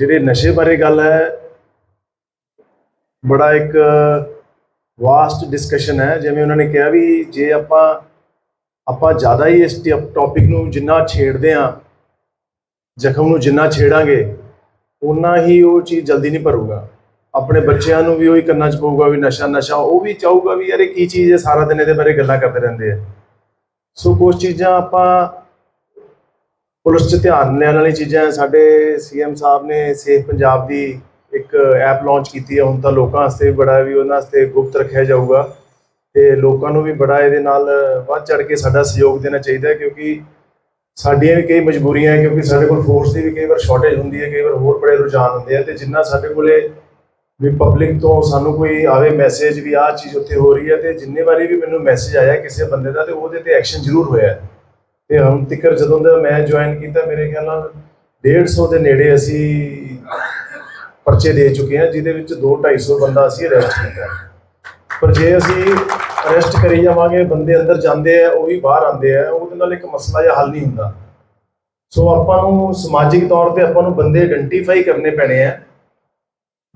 ਜਿਹੜੇ ਨਸ਼ੇ ਬਾਰੇ ਗੱਲ ਹੈ, ਬੜਾ ਇੱਕ ਵਾਸਟ ਡਿਸਕਸ਼ਨ ਹੈ। ਜਿਵੇਂ ਉਹਨਾਂ ਨੇ ਕਿਹਾ ਵੀ ਜੇ ਆਪਾਂ ਆਪਾਂ ਜ਼ਿਆਦਾ ਹੀ ਇਸ ਟੌਪਿਕ ਨੂੰ ਜਿੰਨਾ ਛੇੜਦੇ ਆ ਜ਼ਖਮ ਨੂੰ ਜਿੰਨਾ ਛੇੜਾਂਗੇ ਉਨਾ ਹੀ ਉਹ ਚੀਜ਼ ਜਲਦੀ ਨਹੀਂ ਭਰੂਗਾ। ਆਪਣੇ ਬੱਚਿਆਂ ਨੂੰ ਵੀ ਉਹੀ ਕੰਨਾਂ 'ਚ ਪਊਗਾ ਵੀ ਨਸ਼ਾ ਨਸ਼ਾ, ਉਹ ਵੀ ਚਾਹੂਗਾ ਵੀ ਯਾਰ ਇਹ ਕੀ ਚੀਜ਼ ਹੈ, ਸਾਰਾ ਦਿਨ ਇਹਦੇ ਬਾਰੇ ਗੱਲਾਂ ਕਰਦੇ ਰਹਿੰਦੇ ਆ। ਸੋ ਕੁਝ ਚੀਜ਼ਾਂ ਆਪਾਂ ਪੁਲਿਸ 'ਚ ਧਿਆਨ ਲੈਣ ਵਾਲੀ ਚੀਜ਼ਾਂ ਹੈ। ਸਾਡੇ ਸੀਐਮ ਸਾਹਿਬ ਨੇ ਸੇਫ ਪੰਜਾਬ ਦੀ ਇੱਕ ਐਪ ਲਾਂਚ ਕੀਤੀ ਹੈ ਹੁਣ ਤਾਂ ਲੋਕਾਂ ਵਾਸਤੇ ਬੜਾ ਵੀ ਉਹਨਾਂ ਵਾਸਤੇ ਗੁਪਤ ਰੱਖਿਆ ਜਾਊਗਾ ਤੇ ਲੋਕਾਂ ਨੂੰ ਵੀ ਬੜਾ ਇਹਦੇ ਨਾਲ ਵੱਧ ਚੜ ਕੇ ਸਾਡਾ ਸਹਿਯੋਗ ਦੇਣਾ ਚਾਹੀਦਾ ਕਿਉਂਕਿ ਸਾਡੀਆਂ ਵੀ ਕਈ ਮਜਬੂਰੀਆਂ ਹੈ ਕਿਉਂਕਿ ਸਾਡੇ ਕੋਲ ਫੋਰਸ ਦੀ ਵੀ ਕਈ ਵਾਰ ਸ਼ਾਰਟੇਜ ਹੁੰਦੀ ਹੈ, ਕਈ ਵਾਰ ਹੋਰ ਬੜੇ ਰੁਝਾਨ ਹੁੰਦੇ ਆ ਤੇ ਜਿੰਨਾ ਸਾਡੇ ਕੋਲੇ ਵੀ ਪਬਲਿਕ ਤੋਂ ਸਾਨੂੰ ਕੋਈ ਆਵੇ ਮੈਸੇਜ ਵੀ ਆਹ ਚੀਜ਼ ਉੱਥੇ ਹੋ ਰਹੀ ਹੈ ਤੇ ਜਿੰਨੇ ਵਾਰੀ ਵੀ ਮੈਨੂੰ ਮੈਸੇਜ ਆਇਆ ਕਿਸੇ ਬੰਦੇ ਦਾ ਤੇ ਉਹਦੇ ਤੇ ਐਕਸ਼ਨ ਜ਼ਰੂਰ ਹੋਇਆ ਤੇ ਹੁਣ ਤੱਕ ਜਦੋਂ ਦਾ ਮੈਂ ਜੁਆਇਨ ਕੀਤਾ, ਮੇਰੇ ਖਿਆਲ ਨਾਲ 150 ਦੇ ਨੇੜੇ ਅਸੀਂ ਪਰਚੇ ਦੇ ਚੁੱਕੇ ਹਾਂ, ਜਿਹਦੇ ਵਿੱਚ 2 250 ਬੰਦਾ ਅਸੀਂ ਅਰੈਸਟ ਕੀਤਾ। ਪਰ ਜੇ ਅਸੀਂ ਅਰੈਸਟ ਕਰੀ ਜਾਵਾਂਗੇ, ਬੰਦੇ ਅੰਦਰ ਜਾਂਦੇ ਆ ਵੀ ਬਾਹਰ ਆਉਂਦੇ ਆ, ਉਹਦੇ ਨਾਲ ਇੱਕ ਮਸਲਾ ਜਾਂ ਹੱਲ ਨਹੀਂ ਹੁੰਦਾ। ਸੋ ਆਪਾਂ ਨੂੰ ਸਮਾਜਿਕ ਤੌਰ ਤੇ ਆਪਾਂ ਨੂੰ ਬੰਦੇ ਆਇਡੈਂਟੀਫਾਈ ਕਰਨੇ ਪੈਣੇ ਆ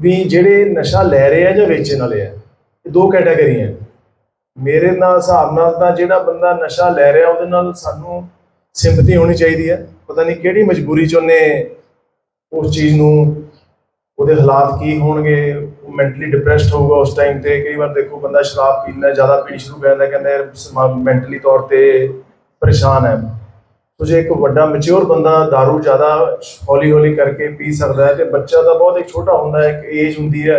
ਵੀ ਜਿਹੜੇ ਨਸ਼ਾ ਲੈ ਰਹੇ ਆ ਜਾਂ ਵੇਚਣ ਵਾਲੇ ਆ, ਇਹ ਦੋ ਕੈਟਾਗਰੀਆਂ ਮੇਰੇ ਨਾਲ, ਹਿਸਾਬ ਨਾਲ ਤਾਂ ਜਿਹੜਾ ਬੰਦਾ ਨਸ਼ਾ ਲੈ ਰਿਹਾ, ਉਹਦੇ ਨਾਲ ਸਾਨੂੰ ਸਿੰਪਥੀ ਹੋਣੀ ਚਾਹੀਦੀ ਹੈ। ਪਤਾ ਨਹੀਂ ਕਿਹੜੀ ਮਜਬੂਰੀ ਚ ਉਹਨੇ ਉਸ ਚੀਜ਼ ਨੂੰ, ਉਹਦੇ ਹਾਲਾਤ ਕੀ ਹੋਣਗੇ, ਉਹ ਮੈਂਟਲੀ ਡਿਪਰੈਸਡ ਹੋਊਗਾ ਉਸ ਟਾਈਮ ਤੇ। ਕਈ ਵਾਰ ਦੇਖੋ ਬੰਦਾ ਸ਼ਰਾਬ ਪੀਣਾ ਜ਼ਿਆਦਾ ਪੀਣੀ ਸ਼ੁਰੂ ਕਰ ਦਿੰਦਾ, ਕਹਿੰਦਾ ਯਾਰ ਮੈਂਟਲੀ ਤੌਰ ਤੇ ਪਰੇਸ਼ਾਨ ਹੈ। ਸੋ ਜੇ ਇੱਕ ਵੱਡਾ ਮੈਚੁਰ ਬੰਦਾ दारू ਜ਼ਿਆਦਾ ਹੌਲੀ ਹੌਲੀ ਕਰਕੇ ਪੀ ਸਕਦਾ ਹੈ ਤੇ ਬੱਚਾ ਤਾਂ ਬਹੁਤ ਇੱਕ ਛੋਟਾ ਹੁੰਦਾ ਹੈ, ਇੱਕ ਏਜ ਹੁੰਦੀ ਹੈ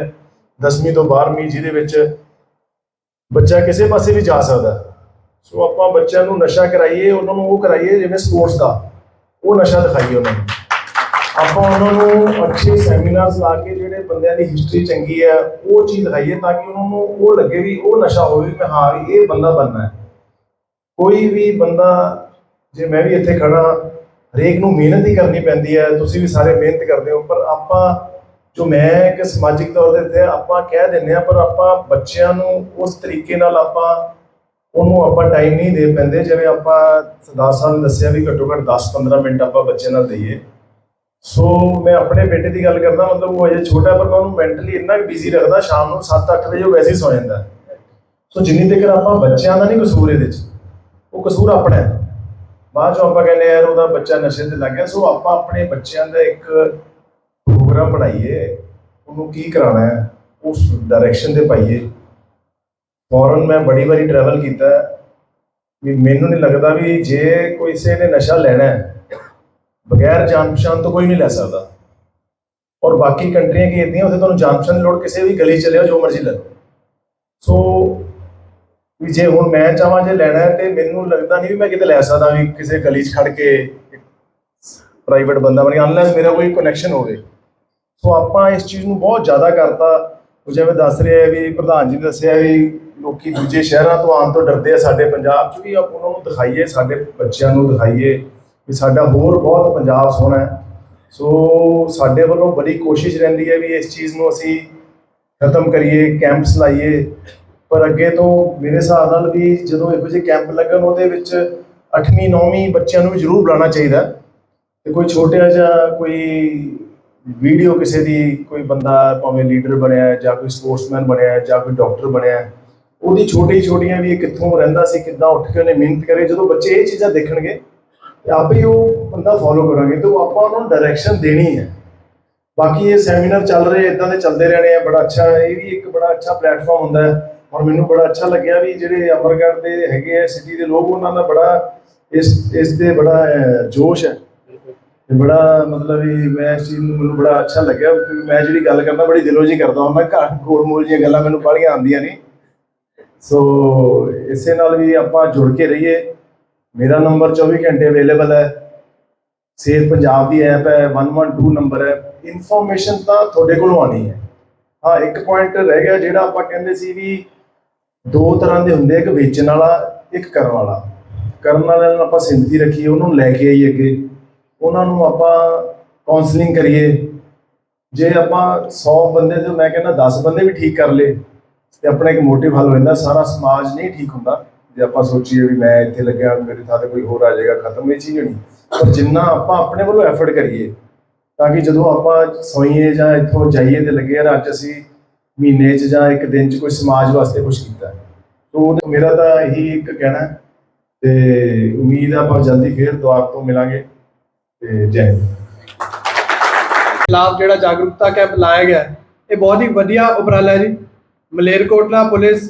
10ਵੀਂ ਤੋਂ 12ਵੀਂ ਜਿਹਦੇ ਵਿੱਚ ਬੱਚਾ ਕਿਸੇ ਪਾਸੇ ਵੀ ਜਾ ਸਕਦਾ। ਸੋ ਆਪਾਂ ਬੱਚਿਆਂ ਨੂੰ ਨਸ਼ਾ ਕਰਾਈਏ, ਉਹਨਾਂ ਨੂੰ ਉਹ ਕਰਾਈਏ, ਜਿਵੇਂ ਸਪੋਰਟਸ ਦਾ। ਉਹ ਨਸ਼ਾ ਦਿਖਾਈਏ ਉਹਨਾਂ ਨੂੰ। ਆਪਾਂ ਉਹਨਾਂ ਨੂੰ ਅੱਛੇ ਸੈਮੀਨਾਰਸ ਲਾ ਕੇ ਜਿਹੜੇ ਬੰਦਿਆਂ ਦੀ ਹਿਸਟਰੀ ਚੰਗੀ ਹੈ, ਉਹ ਚੀਜ਼ ਦਿਖਾਈਏ ਤਾਂ ਕਿ ਉਹਨਾਂ ਨੂੰ ਉਹ ਲੱਗੇ ਵੀ ਉਹ ਨਸ਼ਾ ਹੋਵੇ ਵੀ ਹਾਂ ਵੀ ਇਹ ਬੰਦਾ ਬਣਨਾ ਹੈ। ਕੋਈ ਵੀ ਬੰਦਾ, ਜੇ ਮੈਂ ਵੀ ਇੱਥੇ ਖੜਾ ਹਰੇਕ ਨੂੰ ਮਿਹਨਤ ਹੀ ਕਰਨੀ ਪੈਂਦੀ ਹੈ। ਤੁਸੀਂ ਵੀ ਸਾਰੇ ਮਿਹਨਤ ਕਰਦੇ ਹੋ, ਪਰ ਆਪਾਂ ਜੋ ਮੈਂ ਇੱਕ ਸਮਾਜਿਕ ਤੌਰ ਦੇ ਉੱਤੇ ਆਪਾਂ ਕਹਿ ਦਿੰਦੇ ਆ ਪਰ ਆਪਾਂ ਬੱਚਿਆਂ ਨੂੰ ਉਸ ਤਰੀਕੇ ਨਾਲ ਆਪਾਂ ਉਹਨੂੰ ਆਪਾਂ ਟਾਈਮ ਨਹੀਂ ਦੇ ਪੈਂਦੇ। ਜਿਵੇਂ ਆਪਾਂ ਸਰਦਾਰ ਸਾਹਿਬ ਨੇ ਦੱਸਿਆ ਵੀ ਘੱਟੋ ਘੱਟ 10-15 ਮਿੰਟ ਆਪਾਂ ਬੱਚੇ ਨਾਲ ਦਈਏ। ਸੋ ਮੈਂ ਆਪਣੇ ਬੇਟੇ ਦੀ ਗੱਲ ਕਰਦਾ, ਮਤਲਬ ਉਹ ਅਜੇ ਛੋਟਾ ਪਰ ਮੈਂ ਉਹਨੂੰ ਮੈਂਟਲੀ ਇੰਨਾ ਬਿਜ਼ੀ ਰੱਖਦਾ, ਸ਼ਾਮ ਨੂੰ 7-8 ਵਜੇ ਉਹ ਵੈਸੇ ਹੀ ਸੌ ਜਾਂਦਾ। ਸੋ ਜਿੰਨੀ ਤੱਕ ਆਪਾਂ ਬੱਚਿਆਂ ਦਾ ਨਹੀਂ ਕਸੂਰ ਇਹਦੇ 'ਚ, ਉਹ ਕਸੂਰ ਆਪਣਾ ਹੈ। ਬਾਅਦ ਚੋਂ ਆਪਾਂ ਕਹਿੰਦੇ ਯਾਰ, ਉਹਦਾ ਬੱਚਾ ਨਸ਼ੇ ਤੇ ਲੱਗ ਗਿਆ। ਸੋ ਆਪਾਂ ਆਪਣੇ ਬੱਚਿਆਂ ਦਾ ਇੱਕ ਪ੍ਰੋਗਰਾਮ ਬਣਾਈਏ, ਉਹਨੂੰ ਕੀ ਕਰਾਉਣਾ ਹੈ? ਉਸ ਡਾਇਰੈਕਸ਼ਨ ਦੇ ਪਾਈਏ। ਫੌਰਨ ਮੈਂ ਬੜੀ ਵਾਰੀ ਟਰੈਵਲ ਕੀਤਾ ਵੀ ਮੈਨੂੰ ਨਹੀਂ ਲੱਗਦਾ ਵੀ ਜੇ ਕੋਈ ਕਿਸੇ ਨੇ ਨਸ਼ਾ ਲੈਣਾ ਹੈ, ਬਗੈਰ ਜਾਣ ਪਛਾਣ ਤੋਂ ਕੋਈ ਨਹੀਂ ਲੈ ਸਕਦਾ। ਔਰ ਬਾਕੀ ਕੰਟਰੀਆਂ ਕੀ ਹੁੰਦੀਆਂ ਉੱਥੇ ਤੁਹਾਨੂੰ ਜਾਣ ਪਛਾਣ ਦੀ ਲੋੜ ਕਿਸੇ ਵੀ ਗਲੀ ਚ ਚਲੇ ਜੋ ਮਰਜ਼ੀ ਲੈ ਸੋ ਵੀ ਜੇ ਹੁਣ ਮੈਂ ਚਾਹਾਂ ਜੇ ਲੈਣਾ ਹੈ, ਤੇ ਮੈਨੂੰ ਲੱਗਦਾ ਨਹੀਂ ਵੀ ਮੈਂ ਕਿਤੇ ਲੈ ਸਕਦਾ ਵੀ ਕਿਸੇ ਗਲੀ 'ਚ ਖੜ ਕੇ ਪ੍ਰਾਈਵੇਟ ਬੰਦਾ ਬਣ ਕੇ ਅਨਲੈਸ ਮੇਰਾ ਕੋਈ ਕਨੈਕਸ਼ਨ ਹੋਵੇ। ਸੋ ਆਪਾਂ ਇਸ ਚੀਜ਼ ਨੂੰ ਬਹੁਤ ਜ਼ਿਆਦਾ ਕਰਤਾ। ਉਹ ਜਿਵੇਂ ਦੱਸ ਰਿਹਾ ਵੀ ਪ੍ਰਧਾਨ ਜੀ ਨੇ ਦੱਸਿਆ ਵੀ ਲੋਕੀ ਦੂਜੇ ਸ਼ਹਿਰਾਂ ਤੋਂ ਆਉਣ ਤੋਂ ਡਰਦੇ ਆ ਸਾਡੇ ਪੰਜਾਬ 'ਚ ਵੀ ਆਪਾਂ ਉਹਨਾਂ ਨੂੰ ਦਿਖਾਈਏ, ਸਾਡੇ ਬੱਚਿਆਂ ਨੂੰ ਦਿਖਾਈਏ ਵੀ ਸਾਡਾ ਹੋਰ ਬਹੁਤ ਪੰਜਾਬ ਸੋਹਣਾ ਹੈ। ਸੋ ਸਾਡੇ ਵੱਲੋਂ ਬੜੀ ਕੋਸ਼ਿਸ਼ ਰਹਿੰਦੀ ਹੈ ਵੀ ਇਸ ਚੀਜ਼ ਨੂੰ ਅਸੀਂ ਖਤਮ ਕਰੀਏ ਕੈਂਪਸ ਲਾਈਏ। ਪਰ ਅੱਗੇ ਤੋਂ ਮੇਰੇ ਹਿਸਾਬ ਨਾਲ ਵੀ ਜਦੋਂ ਇਹੋ ਜਿਹੇ ਕੈਂਪ ਲੱਗਣ, ਉਹਦੇ ਵਿੱਚ 8ਵੀਂ 9ਵੀਂ ਬੱਚਿਆਂ ਨੂੰ ਵੀ ਜ਼ਰੂਰ ਬੁਲਾਉਣਾ ਚਾਹੀਦਾ ਤੇ ਕੋਈ ਛੋਟਾ ਜਿਹਾ ਕੋਈ ਵੀਡੀਓ ਕਿਸੇ ਦੀ ਕੋਈ ਬੰਦਾ ਭਾਵੇਂ ਲੀਡਰ ਬਣਿਆ ਹੈ ਜਾਂ ਕੋਈ ਸਪੋਰਟਸਮੈਨ ਬਣਿਆ ਹੈ ਜਾਂ ਕੋਈ ਡਾਕਟਰ ਬਣਿਆ ਹੈ, ਉਹਦੀ ਛੋਟੀ ਛੋਟੀਆਂ ਵੀ ਇਹ ਕਿੱਥੋਂ ਰਹਿੰਦਾ ਸੀ, ਕਿੱਦਾਂ ਉੱਠ ਕੇ ਉਹਨੇ ਮਿਹਨਤ ਕਰੇ, ਜਦੋਂ ਬੱਚੇ ਇਹ ਚੀਜ਼ਾਂ ਦੇਖਣਗੇ, ਤੇ ਆਪੇ ਹੀ ਉਹ ਬੰਦਾ ਫੋਲੋ ਕਰਾਂਗੇ, ਤੇ ਉਹ ਆਪਾਂ ਉਹਨਾਂ ਨੂੰ ਡਾਇਰੈਕਸ਼ਨ ਦੇਣੀ ਹੈ। ਬਾਕੀ ਇਹ ਸੈਮੀਨਾਰ ਚੱਲ ਰਹੇ ਇਦਾਂ ਦੇ ਚੱਲਦੇ ਰਹਿਣੇ ਆ, ਬੜਾ ਅੱਛਾ, ਇਹ ਵੀ ਇੱਕ ਬੜਾ ਅੱਛਾ ਪਲੇਟਫਾਰਮ ਹੁੰਦਾ ਹੈ, ਔਰ ਮੈਨੂੰ ਬੜਾ ਅੱਛਾ ਲੱਗਿਆ ਵੀ ਜਿਹੜੇ ਅਮਰਗੜ੍ਹ ਦੇ ਹੈਗੇ ਆ ਸਿਟੀ ਦੇ ਲੋਕ, ਉਹਨਾਂ ਦਾ ਬੜਾ ਇਸ ਇਸ ਤੇ ਬੜਾ ਜੋਸ਼ ਹੈ। ਤੇ ਬੜਾ ਮਤਲਬ ਵੀ ਮੈਂ ਇਸ ਚੀਜ਼ ਨੂੰ ਮੈਨੂੰ ਬੜਾ ਅੱਛਾ ਲੱਗਿਆ ਕਿਉਂਕਿ ਮੈਂ ਜਿਹੜੀ ਗੱਲ ਕਰਦਾ ਬੜੀ ਦਿਲੋਂ ਜੀ ਕਰਦਾ ਹੁੰਦਾ ਘਰ ਗੋਲ ਮੋਲ ਦੀਆਂ ਗੱਲਾਂ ਮੈਨੂੰ ਬਾਹਲੀਆਂ ਆਉਂਦੀਆਂ ਨੇ। ਸੋ ਇਸੇ ਨਾਲ ਵੀ ਆਪਾਂ ਜੁੜ ਕੇ ਰਹੀਏ। ਮੇਰਾ ਨੰਬਰ 24 ਘੰਟੇ ਅਵੇਲੇਬਲ ਹੈ। ਸੇਫ ਪੰਜਾਬ ਦੀ ਐਪ ਹੈ 112 ਨੰਬਰ ਹੈ। ਇਨਫੋਰਮੇਸ਼ਨ ਤਾਂ ਤੁਹਾਡੇ ਕੋਲੋਂ ਆਣੀ ਹੈ। ਹਾਂ, ਇੱਕ ਪੁਆਇੰਟ ਰਹਿ ਗਿਆ ਜਿਹੜਾ ਆਪਾਂ ਕਹਿੰਦੇ ਸੀ ਵੀ ਦੋ ਤਰ੍ਹਾਂ ਦੇ ਹੁੰਦੇ ਇੱਕ ਵੇਚਣ ਵਾਲਾ, ਇੱਕ ਕਰਨ ਵਾਲਾ। ਕਰਨ ਵਾਲਿਆਂ ਨਾਲ ਆਪਾਂ ਸਿੰਪਥੀ ਰੱਖੀਏ ਉਹਨਾਂ ਨੂੰ ਲੈ ਕੇ ਆਈਏ ਅੱਗੇ। ਉਹਨਾਂ ਨੂੰ ਆਪਾਂ ਕਾਉਂਸਲਿੰਗ ਕਰੀਏ। ਜੇ ਆਪਾਂ 100 ਬੰਦੇ ਤੋਂ ਮੈਂ ਕਹਿੰਦਾ 10 ਬੰਦੇ ਵੀ ਠੀਕ ਕਰ ਲੇ ਤੇ ਆਪਣਾ ਇੱਕ ਮੋਟਿਵ ਹੱਲ ਹੋ ਜਾਂਦਾ, ਸਾਰਾ ਸਮਾਜ ਨਹੀਂ ਠੀਕ ਹੁੰਦਾ। ਜੇ ਆਪਾਂ ਸੋਚੀਏ ਵੀ ਮੈਂ ਇੱਥੇ ਲੱਗਿਆ, ਮੇਰੇ ਥਾਂ ਤੇ ਕੋਈ ਹੋਰ ਆ ਜਾਏਗਾ, ਖਤਮ ਇਹ ਚੀਜ਼ ਨਹੀਂ ਪਰ ਜਿੰਨਾ ਆਪਾਂ ਆਪਣੇ ਵੱਲੋਂ ਐਫਰਟ ਕਰੀਏ, ਤਾਂ ਕਿ ਜਦੋਂ ਆਪਾਂ ਸੋਈਏ ਜਾਂ ਇੱਥੋਂ ਜਾਈਏ ਤੇ ਲੱਗੇ ਯਾਰ ਅੱਜ ਅਸੀਂ ਮਹੀਨੇ 'ਚ ਜਾਂ ਇੱਕ ਦਿਨ 'ਚ ਕੋਈ ਸਮਾਜ ਵਾਸਤੇ ਕੁਝ ਕੀਤਾ। ਤੋ ਉਹ- ਮੇਰਾ ਤਾਂ ਇਹੀ ਇੱਕ ਕਹਿਣਾ ਹੈ, ਤੇ ਉਮੀਦ ਆ ਆਪਾਂ ਜਲਦੀ ਫੇਰ ਦੁਆਰ ਤੋਂ ਮਿਲਾਂਗੇ। ਤੇ ਜੈ ਖਿਲਾਫ ਜਿਹੜਾ ਜਾਗਰੂਕਤਾ ਕੈਂਪ ਲਾਇਆ ਗਿਆ ਇਹ ਬਹੁਤ ਹੀ ਵਧੀਆ ਉਪਰਾਲਾ ਹੈ ਜੀ। ਮਲੇਰਕੋਟਲਾ ਪੁਲਿਸ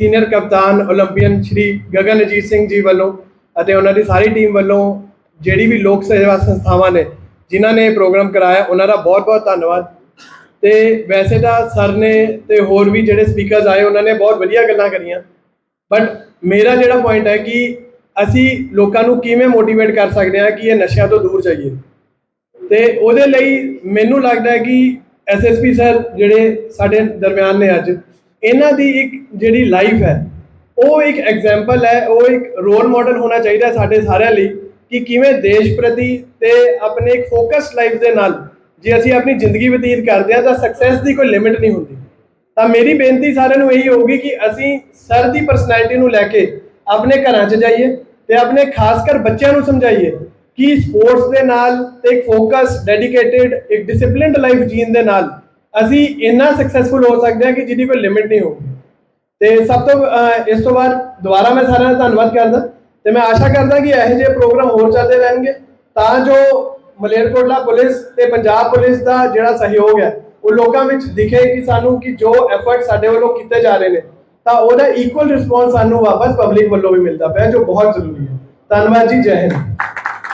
ਸੀਨੀਅਰ ਕਪਤਾਨ 올림픽ੀਅਨ ਸ਼੍ਰੀ ਗਗਨਜੀਤ ਸਿੰਘ ਜੀ ਵੱਲੋਂ ਅਤੇ ਉਹਨਾਂ ਦੀ ਸਾਰੀ ਟੀਮ ਵੱਲੋਂ ਜਿਹੜੀ ਵੀ ਲੋਕ ਸੇਵਾ ਸੰਸਥਾਵਾਂ ਨੇ, ਜਿਨ੍ਹਾਂ ਨੇ ਇਹ ਪ੍ਰੋਗਰਾਮ ਕਰਾਇਆ, ਉਹਨਾਂ ਦਾ ਬਹੁਤ-ਬਹੁਤ ਧੰਨਵਾਦ। ਤੇ ਵੈਸੇ ਤਾਂ ਸਰ ਨੇ ਤੇ ਹੋਰ ਵੀ ਜਿਹੜੇ ਸਪੀਕਰਸ ਆਏ, ਉਹਨਾਂ ਨੇ ਬਹੁਤ ਵਧੀਆ ਗੱਲਾਂ ਕਰੀਆਂ। ਬਟ ਮੇਰਾ ਜਿਹੜਾ ਪੁਆਇੰਟ ਹੈ ਕਿ ਅਸੀਂ ਲੋਕਾਂ ਨੂੰ ਕਿਵੇਂ ਮੋਟੀਵੇਟ ਕਰ ਸਕਦੇ ਹਾਂ ਕਿ ਇਹ ਨਸ਼ਿਆਂ ਤੋਂ ਦੂਰ ਜਾਈਏ? ਤੇ ਉਹਦੇ ਲਈ ਮੈਨੂੰ ਲੱਗਦਾ ਹੈ ਕਿ ਐਸਐਸਪੀ ਸਰ ਜਿਹੜੇ ਸਾਡੇ ਦਰਮਿਆਨ ਨੇ ਅੱਜ, ਇਹਨਾਂ ਦੀ ਇੱਕ ਜਿਹੜੀ ਲਾਈਫ ਹੈ, ਉਹ ਇੱਕ ਐਗਜ਼ਾਮਪਲ ਹੈ, ਉਹ ਇੱਕ ਰੋਲ ਮਾਡਲ ਹੋਣਾ ਚਾਹੀਦਾ ਸਾਡੇ ਸਾਰਿਆਂ ਲਈ ਕਿ ਕਿਵੇਂ ਦੇਸ਼ ਪ੍ਰਤੀ ਤੇ ਆਪਣੇ ਇੱਕ ਫੋਕਸ ਲਾਈਫ ਦੇ ਨਾਲ ਜੇ ਅਸੀਂ ਆਪਣੀ ਜ਼ਿੰਦਗੀ ਬਤੀਤ ਕਰਦੇ ਹਾਂ ਤਾਂ ਸਕਸੈਸ ਦੀ ਕੋਈ ਲਿਮਿਟ ਨਹੀਂ ਹੁੰਦੀ। ਤਾਂ ਮੇਰੀ ਬੇਨਤੀ ਸਾਰਿਆਂ ਨੂੰ ਇਹੀ ਹੋਊਗੀ ਕਿ ਅਸੀਂ ਸਰ ਦੀ ਪਰਸਨੈਲਿਟੀ ਨੂੰ ਲੈ ਕੇ ਆਪਣੇ ਘਰਾਂ 'ਚ ਜਾਈਏ ਤੇ ਆਪਣੇ ਖਾਸ ਕਰ ਬੱਚਿਆਂ ਨੂੰ ਸਮਝਾਈਏ ਕਿ ਸਪੋਰਟਸ ਦੇ ਨਾਲ ਤੇ ਇੱਕ ਫੋਕਸ ਡੈਡੀਕੇਟਿਡ ਇੱਕ ਡਿਸਪਲਿਨਡ ਲਾਈਫ ਜੀਣ ਦੇ ਨਾਲ ਅਸੀਂ ਇੰਨਾ ਸਕਸੈਸਫੁਲ ਹੋ ਸਕਦੇ ਹਾਂ ਕਿ ਜਿਹਦੀ ਕੋਈ ਲਿਮਿਟ ਨਹੀਂ ਹੋਊਗੀ। ਤੇ ਸਭ ਤੋਂ ਇਸ ਤੋਂ ਬਾਅਦ ਦੁਬਾਰਾ ਮੈਂ ਸਾਰਿਆਂ ਦਾ ਧੰਨਵਾਦ ਕਰਦਾ। ਤੇ ਮੈਂ ਆਸ਼ਾ ਕਰਦਾ ਕਿ ਇਹੋ ਜਿਹੇ ਪ੍ਰੋਗਰਾਮ ਹੋਰ ਚੱਲਦੇ ਰਹਿਣਗੇ। ਤਾਂ ਜੋ ਮਲੇਰਕੋਟਲਾ ਪੁਲਿਸ ਤੇ ਪੰਜਾਬ ਪੁਲਿਸ ਦਾ ਜਿਹੜਾ ਸਹਿਯੋਗ ਹੈ, ਉਹ ਲੋਕਾਂ ਵਿੱਚ ਦਿਖੇ ਕਿ ਸਾਨੂੰ ਕਿ ਜੋ ਐਫਰਟ ਸਾਡੇ ਵੱਲੋਂ ਕੀਤੇ ਜਾ ਰਹੇ ਨੇ ਤਾਂ ਉਹਦਾ ਇਕੁਅਲ ਰਿਸਪੌਂਸ ਸਾਨੂੰ ਵਾਪਸ ਪਬਲਿਕ ਵੱਲੋਂ ਵੀ ਮਿਲਦਾ ਪਿਆ, ਜੋ ਬਹੁਤ ਜ਼ਰੂਰੀ ਹੈ। ਧੰਨਵਾਦ ਜੀ, ਜੈ ਹਿੰਦ।